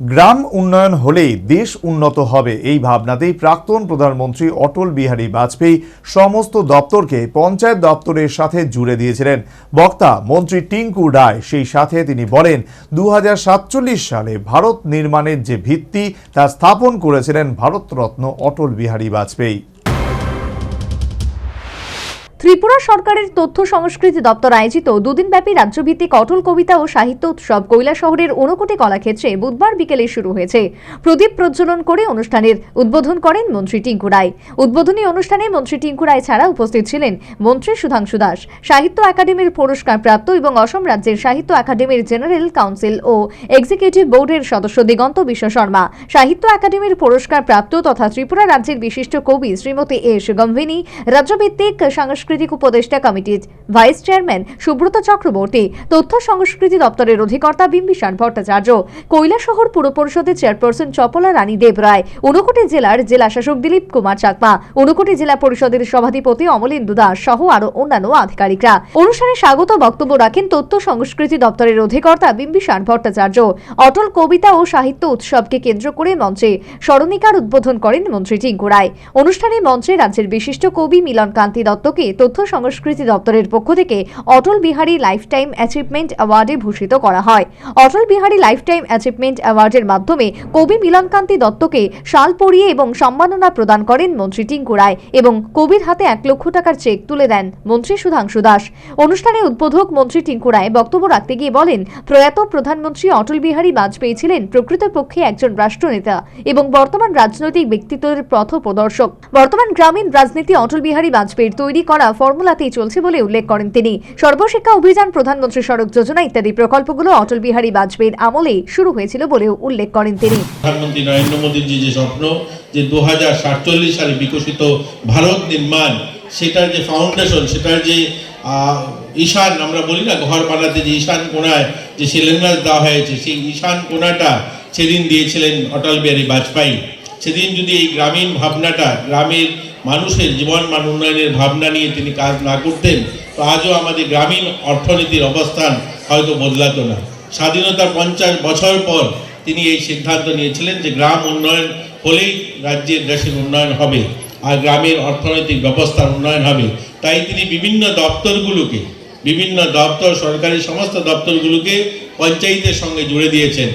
গ্রাম উন্নয়ন হলেই দেশ উন্নত হবে এই ভাবনাতেই প্রাক্তন প্রধানমন্ত্রী অটল বিহারী বাজপেয়ী সমস্ত দপ্তরকে পঞ্চায়েত দপ্তরের সাথে জুড়ে দিয়েছিলেন। বক্তা মন্ত্রী টিঙ্কু রায় সেই সাথে তিনি বলেন দু হাজার সাতচল্লিশ সালে ভারত নির্মাণের যে ভিত্তি তা স্থাপন করেছিলেন ভারতরত্ন অটল বিহারী বাজপেয়ী। ত্রিপুরা সরকারের তথ্য সংস্কৃতি দপ্তর আয়োজিত দুদিনব্যাপী রাজ্যভিত্তিক অটল কবিতা ও সাহিত্য উৎসব কৈলা শহরের ঊনকোটি কলাক্ষেত্রে বুধবার বিকেলে শুরু হয়েছে। প্রদীপ প্রজ্বলন করে অনুষ্ঠানের উদ্বোধন করেন মন্ত্রী টিঙ্কু রায়। উদ্বোধনী অনুষ্ঠানে মন্ত্রী টিঙ্কু রায় ছাড়া উপস্থিত ছিলেন মন্ত্রী সুধাংশু দাস, সাহিত্য একাডেমির পুরস্কার প্রাপ্ত এবং অসম রাজ্যের সাহিত্য একাডেমির জেনারেল কাউন্সিল ও এক্সিকিউটিভ বোর্ডের সদস্য দিগন্ত বিশ্ব শর্মা, সাহিত্য একাডেমির পুরস্কার প্রাপ্ত তথা ত্রিপুরা রাজ্যের বিশিষ্ট কবি শ্রীমতী এস গম্ভিনী, রাজ্যভিত্তিক সাংস্কৃতিক উপদেষ্টা কমিটির ভাইস চেয়ারম্যান সুব্রত চক্রবর্তী, তথ্য সংস্কৃতি দপ্তরের অধিকর্তা বিম্বিসার ভট্টাচার্য, কৈলাসহর পুর পরিষদের চেয়ারপারসন চপলা রানী দেব রায় ঊনকোটি জেলার জেলা শাসক দিলীপ কুমার চাকমা, ঊনকোটি জেলা পরিষদের সভাধিপতি অমলেন্দু দাস সহ আরও অন্যান্য আধিকারিকরা। অনুষ্ঠানে স্বাগত বক্তব্য রাখেন তথ্য সংস্কৃতি দপ্তরের অধিকর্তা বিম্বিসার ভট্টাচার্য। অটল কবিতা ও সাহিত্য উৎসবকে কেন্দ্র করে মঞ্চে স্মরণিকার উদ্বোধন করেন মন্ত্রী টিঙ্কু রায় অনুষ্ঠানে মঞ্চে রাজ্যের বিশিষ্ট কবি মিলন কান্তি দত্তকে তথ্য সংস্কৃতি দপ্তরের পক্ষ থেকে Atal Bihari lifetime achievement অ্যাওয়ার্ডে ভূষিত করা হয়। Atal Bihari lifetime achievement অ্যাওয়ার্ডের মাধ্যমে কবি মিলনকান্তি দত্তকে শাল পরিয়ে এবং সম্মাননা প্রদান করেন মন্ত্রী টিঙ্কু রায় এবং কবির হাতে এক লক্ষ টাকার চেক তুলে দেন মন্ত্রী সুধাংশু দাস। অনুষ্ঠানে উদ্বোধক মন্ত্রী টিঙ্কু রায় বক্তব্য রাখতে গিয়ে বলেন, প্রয়াত প্রধানমন্ত্রী অটল বিহারী বাজপেয়ী ছিলেন প্রকৃতপক্ষে একজন রাষ্ট্রনেতা এবং বর্তমান রাজনৈতিক ব্যক্তিত্বের পথ প্রদর্শক বর্তমান গ্রামীণ রাজনীতি অটল বিহারী বাজপেয়ীর তৈরি করা ফর্মুলাতেই চলছে বলে উল্লেখ করেন তিনি। সর্বশিক্ষা অভিযান, প্রধানমন্ত্রী সড়ক যোজনা ইত্যাদি প্রকল্পগুলো অটল বিহারী বাজপেয়ীর আমলেই শুরু হয়েছিল বলেও উল্লেখ করেন তিনি। প্রধানমন্ত্রী নরেন্দ্র মোদীর যে যে স্বপ্ন যে দু হাজার সাতচল্লিশ সালে বিকশিত ভারত নির্মাণ, সেটার যে ফাউন্ডেশন সেটার যে ঈশান, আমরা বলি না, ঘর বানাতে যে ঈশান কোনায় যে শিলান্যাস দেওয়া হয়েছে, সেই ঈশান কোনাটা সেদিন দিয়েছিলেন অটল বিহারী বাজপেয়ী। সেদিন যদি এই গ্রামীণ ভাবনাটা, গ্রামের মানুষের জীবন মান উন্নয়নের ভাবনা নিয়ে তিনি কাজ না করতেন, তো আজও আমাদের গ্রামীণ অর্থনীতির অবস্থান হয়তো বদলাতো না। স্বাধীনতার পঞ্চাশ বছর পর তিনি এই সিদ্ধান্ত নিয়েছিলেন যে গ্রাম উন্নয়ন হলেই রাজ্যের দেশের উন্নয়ন হবে আর গ্রামের অর্থনৈতিক ব্যবস্থার উন্নয়ন হবে। তাই তিনি বিভিন্ন দপ্তরগুলোকে, বিভিন্ন দপ্তর, সরকারি সমস্ত দপ্তরগুলোকে পঞ্চায়েতের সঙ্গে জুড়ে দিয়েছেন।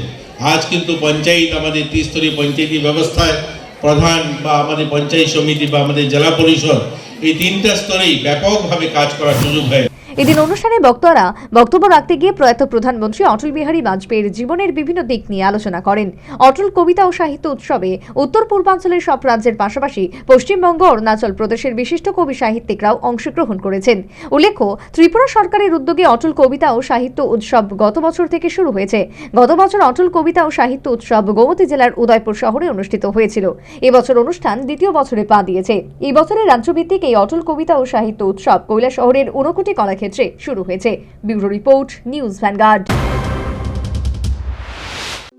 আজ কিন্তু পঞ্চায়েত, আমাদের ত্রিস্তরীয় পঞ্চায়েতি ব্যবস্থায় প্রধান বা আমাদের পঞ্চায়েত সমিতি বা আমাদের জেলা পরিষদ এই তিনটা স্তরেই ব্যাপকভাবে কাজ করার সুযোগ হয় এদিন অনুষ্ঠানে বক্তারা বক্তব্য রাখতে গিয়ে প্রয়াত প্রধানমন্ত্রী অটল বিহারী বাজপেয়ীর জীবনের বিভিন্ন দিক নিয়ে আলোচনা করেন। অটল কবিতা ও সাহিত্য উৎসবে উত্তর পূর্বাঞ্চলের সব রাজ্যের পাশাপাশি পশ্চিমবঙ্গ, অরুণাচল প্রদেশের বিশিষ্ট কবি সাহিত্যিকরাও অংশগ্রহণ করেছেন। উল্লেখ্য, ত্রিপুরা সরকারের উদ্যোগে অটল কবিতা ও সাহিত্য উৎসব গত বছর থেকে শুরু হয়েছে। গত বছর অটল কবিতা ও সাহিত্য উৎসব গোমতী জেলার উদয়পুর শহরে অনুষ্ঠিত হয়েছিল। এবছর অনুষ্ঠান দ্বিতীয় বছরে পা দিয়েছে। এই বছরের রাজ্যভিত্তিক এই অটল কবিতা ও সাহিত্য উৎসব কৈলাস শহরের ঊনকোটি কলাক্ষেত্রে শুরু হয়েছে। Bureau report news vanguard.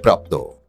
प्राप्त हो।